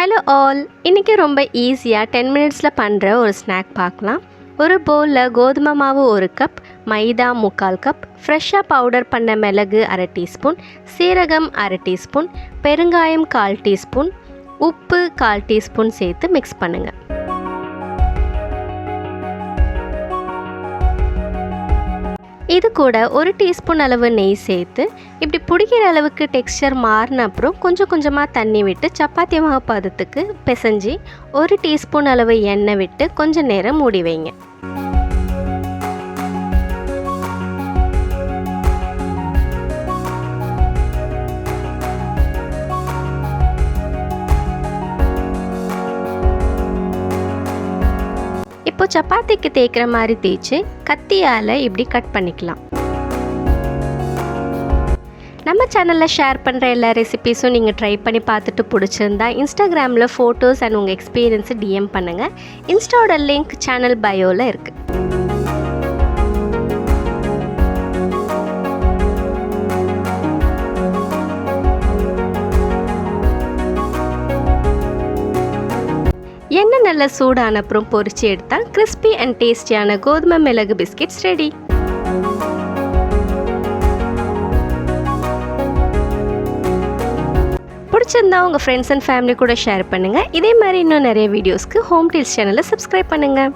Hello all இன்றைக்கி ரொம்ப ஈஸியாக டென் மினிட்ஸில் பண்ணுற ஒரு ஸ்நாக் பார்க்கலாம். ஒரு பவுலில் கோதுமை மாவு ஒரு கப் மைதா முக்கால் கப் ஃப்ரெஷ்ஷாக பவுடர் பண்ண மிளகு அரை டீஸ்பூன் சீரகம் அரை டீஸ்பூன் பெருங்காயம் கால் டீஸ்பூன் உப்பு கால் டீஸ்பூன் சேர்த்து மிக்ஸ் பண்ணுங்கள் இது கூட ஒரு டீஸ்பூன் அளவு நெய் சேர்த்து இப்படி பிடிக்கிற அளவுக்கு டெக்ஸ்சர் மாறின அப்புறம் கொஞ்சம் கொஞ்சமாக தண்ணி விட்டு சப்பாத்தி மாவு பதத்துக்கு பிசைஞ்சு ஒரு டீஸ்பூன் அளவு எண்ணெய் விட்டு கொஞ்சம் நேரம் மூடி வைங்க. இப்போ சப்பாத்திக்கு தேய்க்கிற மாதிரி தேய்ச்சி கத்தியால் இப்படி கட் பண்ணிக்கலாம். நம்ம சேனலில் ஷேர் பண்ணுற எல்லா ரெசிபீஸும் நீங்கள் ட்ரை பண்ணி பார்த்துட்டு பிடிச்சிருந்தா இன்ஸ்டாகிராமில் ஃபோட்டோஸ் அண்ட் உங்கள் எக்ஸ்பீரியன்ஸை டிஎம் பண்ணுங்கள் இன்ஸ்டாவோட லிங்க் சேனல் பயோவில் இருக்குது எண்ணெய் நல்லா சூடான அப்புறம் பொரிச்சு எடுத்தால் கிறிஸ்பி அண்ட் டேஸ்டியான கோதுமை மிளகு பிஸ்கெட்ஸ் ரெடி பிடிச்சிருந்தா உங்கள் ஃப்ரெண்ட்ஸ் அண்ட் ஃபேமிலி கூட ஷேர் பண்ணுங்கள் இதே மாதிரி இன்னும் நிறைய வீடியோஸ்க்கு ஹோம் டீல்ஸ் சேனலை சப்ஸ்கிரைப் பண்ணுங்கள்